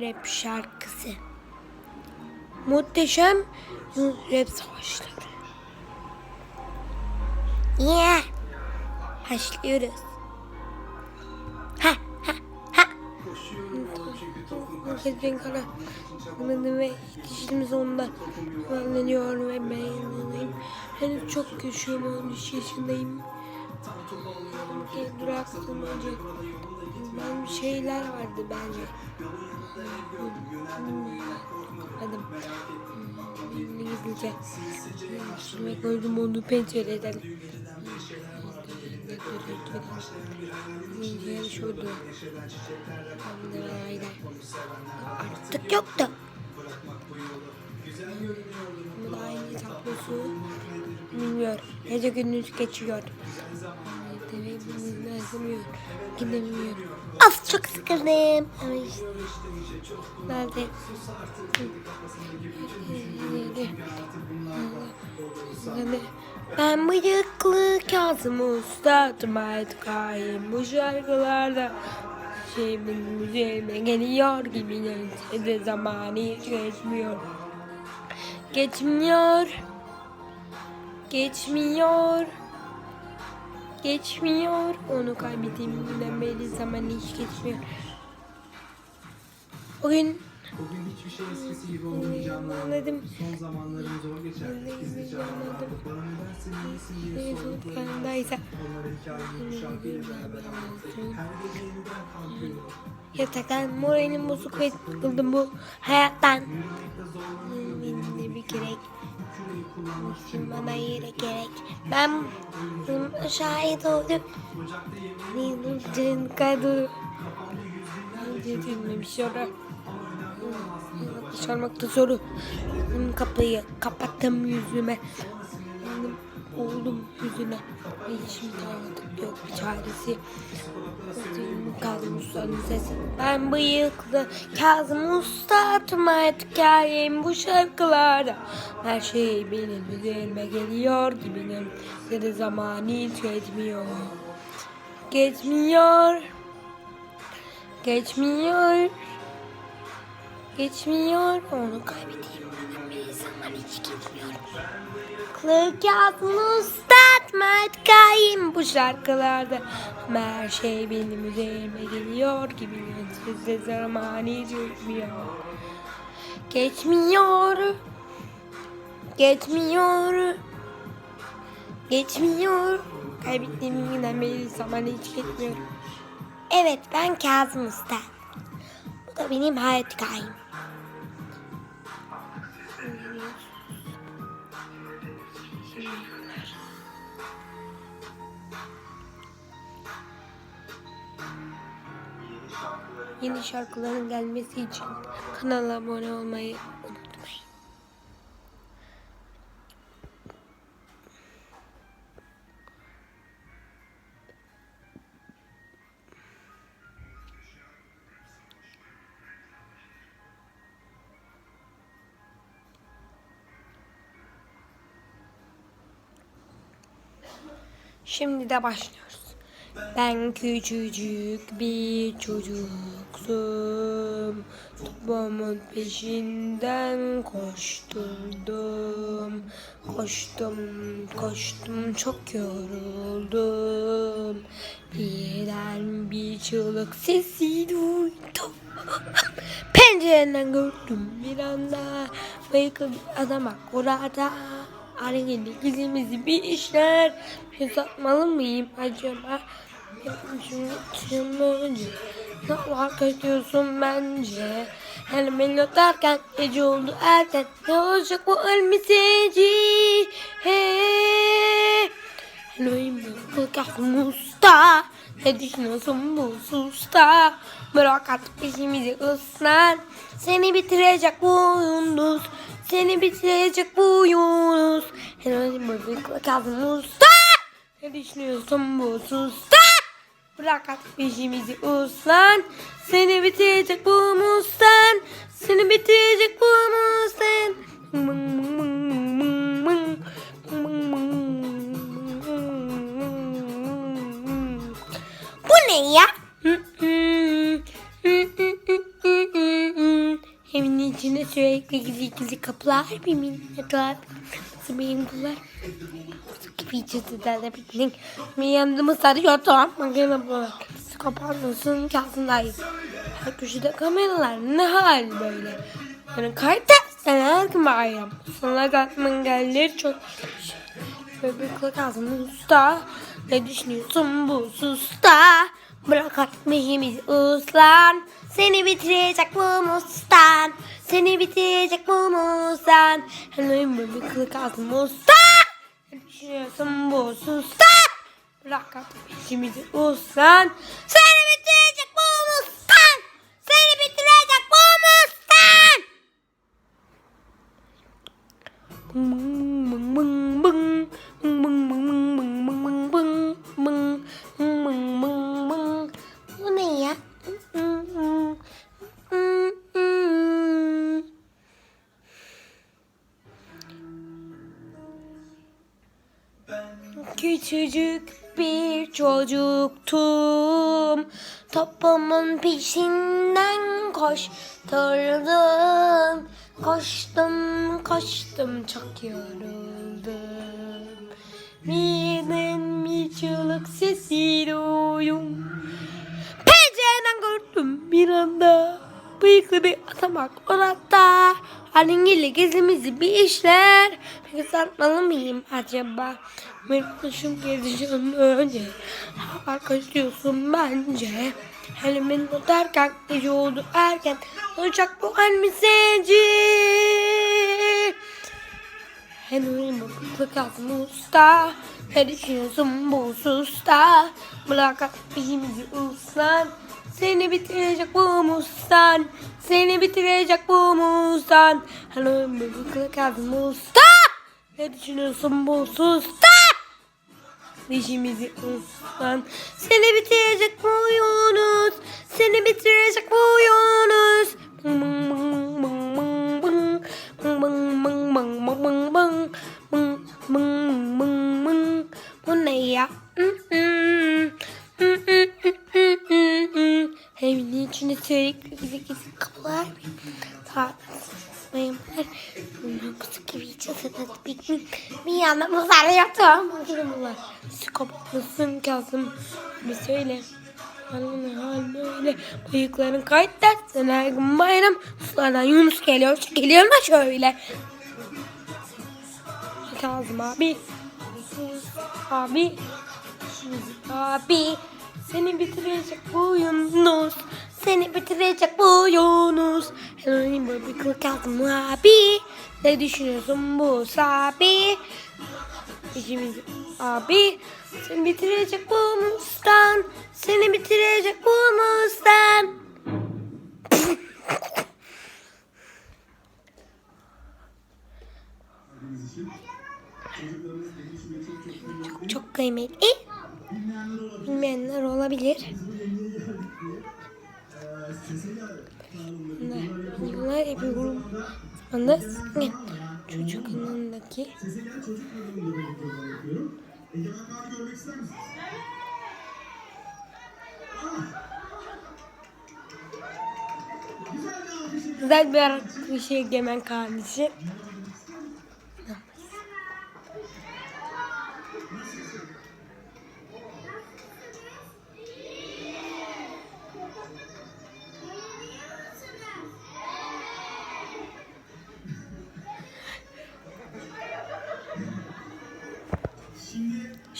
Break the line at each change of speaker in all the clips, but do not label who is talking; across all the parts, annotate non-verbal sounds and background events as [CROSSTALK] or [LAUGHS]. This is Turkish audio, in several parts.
rap şarkısı. Muhteşem rap savaşları. Yeah. Başlıyoruz. Ha ha ha. Herkesin kana anladı ve yetiştim sonunda anlanıyor ve yanındayım. Henüz çok küçüğüm 13 yaşındayım. Bıraktım önce. Ben şeyler vardı bence. Hadi. Gizlice. Şimdi koydum onu pencereden. Şurada. Artık yoktu. Bu da aynı tablosu. Bilmiyorum. Gece gündüz geçiyor. TV izlemiyor. Gidemiyorum. Of çok sıkıldım. Ama işte. Nerede? Nerede? Ben bıyıklı Kazım Usta'dım artık hain bu şarkılarda Şey benim üzerime geliyor gibi neyse de zamanı hiç geçmiyor Geçmiyor Geçmiyor Geçmiyor Onu kaybettiğim günden beri zaman hiç geçmiyor Bugün
Bugün hiçbir şey eskisi gibi olmayacağını
Anladım.
Son zamanlarım zor geçer. Gizlice ağlardım. Bana neden sen iyisin diye
sorduklarındaysa
onlara hikayemi bu şarkıyla beraber anlattım. Her gece yeniden kalkıyorum.
Yataktan moralim bozuk ve sıkıldım bu hayattan. Benim de bir gerek Bana yere gerek. Ben buna şahit oldum.
Yemeği
Nilüfer'in kadını Getirmemiş sonra Çalmakta soru kapıyı kapattım yüzüme oğlum yüzüne. Ve şimdi anladık yok bir çaresi Kazım Usta'nın sesi. Ben bıyıklı Kazım Usta atma hikayem bu şarkılarda. Her şey benim üzerime geliyor gibi Ne de zaman hiç geçmiyor. Geçmiyor. Geçmiyor. Onu kaybedeyim. Bir zaman hiç Kılık yazmış Statmat kayım bu şarkılarda Her şey benim üzerime geliyor gibi. Sizde zaman hiç geçmiyor. Geçmiyor. Geçmiyor. Geçmiyor Kaybettiğim günden beri zaman hiç geçmiyor. Evet ben Kazım Usta Bu da benim hayat hikayem Yeni şarkıların gelmesi için kanala abone olmayı unutmayın. Şimdi de başlıyoruz. Ben küçücük bir çocuktum. Topumun peşinden koşturdum. Koştum, koştum, çok yoruldum. Birden bir çığlık sesi duydum. [LAUGHS] Pencereden gördüm bir anda. Bıyıklı bir adam bak orada. Gizlimizi bir işler. Bir satmalı mıyım acaba? Şimdi önce. Ne var kaçıyorsun bence? Hele melot derken gece oldu erken. Ne olacak bu elbiseci? Hey. Hello'yim bu kahvım usta. Ne düşünüyorsun bu susta? Bırak artık peşimizi ıslan. Seni bitirecek bu Yunus. Seni bitirecek bu Yunus. Hello'yim bu kahvım usta. Ne düşünüyorsun bu susta? Bırak artık peşimizi ıslan. Seni bitirecek bu mustan. Seni bitirecek bu mustan. Bu ne ya? Evin içinde sürekli gizli gizli kapılar, bir minnetler, swimmingler. Gibi çatıda piknik. Bir yanımda sarıyor tamam makine bularak. Kapanmasın kalsınlar. Her köşede kameralar ne hal böyle. Yani kayıt sen her gün bayram. Sonra kalkman gelir çok. Bebeklik ağzını usta. Ne düşünüyorsun bu susta? Bırak atmayı uslan. Seni bitirecek bu mustan. Seni bitirecek bu mustan. Hemen bebeklik ağzını usta. Ne düşünüyorsun bu susta? Bırak atmayı uslan. Seni bitirecek bu mustan. Seni bitirecek bu mustan. Bung, Küçücük bir çocuktum. Topumun peşinden koşturdum. Koştum koştum çok yoruldum. Birden bir çığlık sesi duydum Pencereden gördüm bir anda. Bıyıklı bir atamak orada Halingili gezimizi bir işler. Peki satmalı mıyım acaba Bir kuşum gezeceğim önce Arkadaşıyorsun bence. Elimin tutarken gece oldu erken. Olacak bu elbiseci Henry bakıklı kalsın usta. Ne düşünüyorsun bu susta Bırak bizi uslan Seni bitirecek bu mustan. Seni bitirecek bu mustan. Henry bakıklı kalsın usta. Ne düşünüyorsun bu susta Dişimizi ustan. Seni bitirecek bu Yunus. Seni bitirecek bu Yunus. Bu ne ya? Evimin içinde sürekli gizli gizli kapılar. Tatlı. Benim her. Bunu kutu gibi içe sanat bitmiş. Bir yanımız arıyordum. Mısın Kazım. Bir söyle. Halin hal böyle. Bıyıkların kayıt dersen her gün bayram. Sulardan Yunus geliyor Geliyor mu şöyle. Kazım abi. Abi. Abi. Seni bitirecek bu Yunus. Seni bitirecek bu Yunus. Heroin bıyıklı Kazım abi. Ne düşünüyorsun bu sabi? İşimiz abi Seni bitirecek bu mustan. Seni bitirecek bu mustan. Çok, çok kıymetli. Bilmeyenler olabilir. Bunlar, bunlar yapıyorum Anda çocuk Egemen görmek ister misiniz? Güzel bir alkış şey, şey Egemen Kar'ın.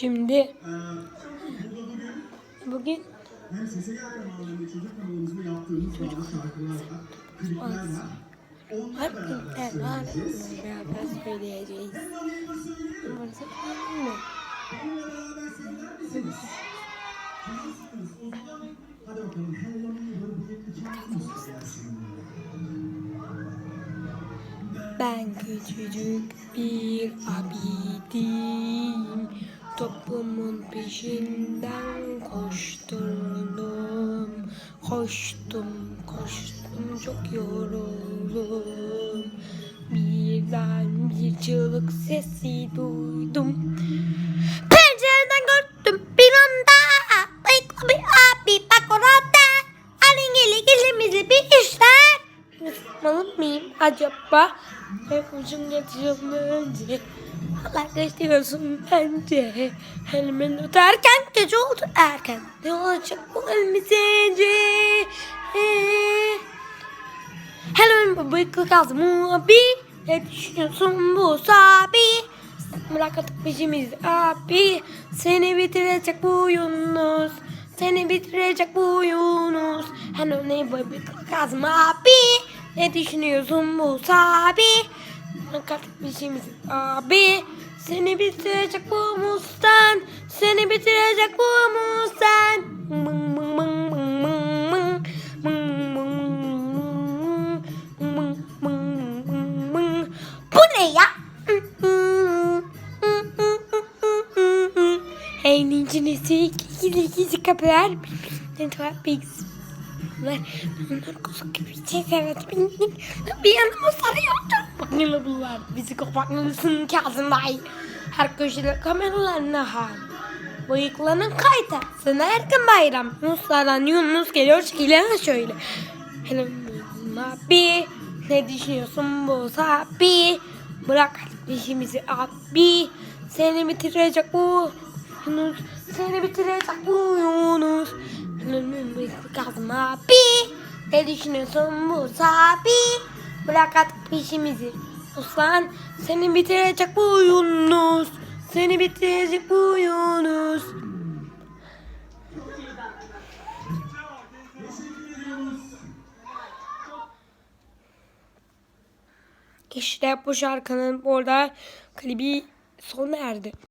Şimdi. Bugün
hem çocuk Hep
Ben küçücük bir abidim. Toplumun peşinden koşturdum. Koştum koştum çok yoruldum. Birden bir çığlık sesi duydum. Pencereden gördüm bir anda. Bıyıklı bir abi bak orada. Alengili gilimizi bir işler. Yapmalı mıyım acaba? Yapmışım getiriyorum önce. Allah gösteriyorsun bence. Elimin tutarken gece oldu erken. Ne olacak bu elimi sence? Hello bıyıklı kaldım abi. Ne düşünüyorsun bu sabi? Bıraktık peşimizi abi. Seni bitirecek bu Yunus. Seni bitirecek bu Yunus. Hello ne bıyıklı kaldım abi. Ne düşünüyorsun bu sabi? Bıraktık peşimizi abi. Seni bitirecek bu mustan. Seni bitirecek bu mustan. Mıng mıng mıng mıng mıng mıng. Bu ne ya? Hey nincinesi gizli gizli kapılar. Ne tuhaf bir Bunlar, bunlar kusuk gibi şey evet. Bir yanıma sarıyor. Ne bunlar. Bizi kapatmalısın Kazım Bey. Her köşede kameralar ne hal. Bıyıklarının kayta. Sana erken bayram. Yunuslardan Yunus geliyor çekilen şöyle. Hello abi. Ne düşünüyorsun bu sabi? Bırak işimizi abi. Seni bitirecek bu Yunus. Seni bitirecek bu Yunus. Kazım abi. Ne düşünüyorsun bu sabi? Bırak artık peşimizi. Osman seni bitirecek bu Yunus. Seni bitirecek bu Yunus. İşte bu şarkının orada klibi sona erdi.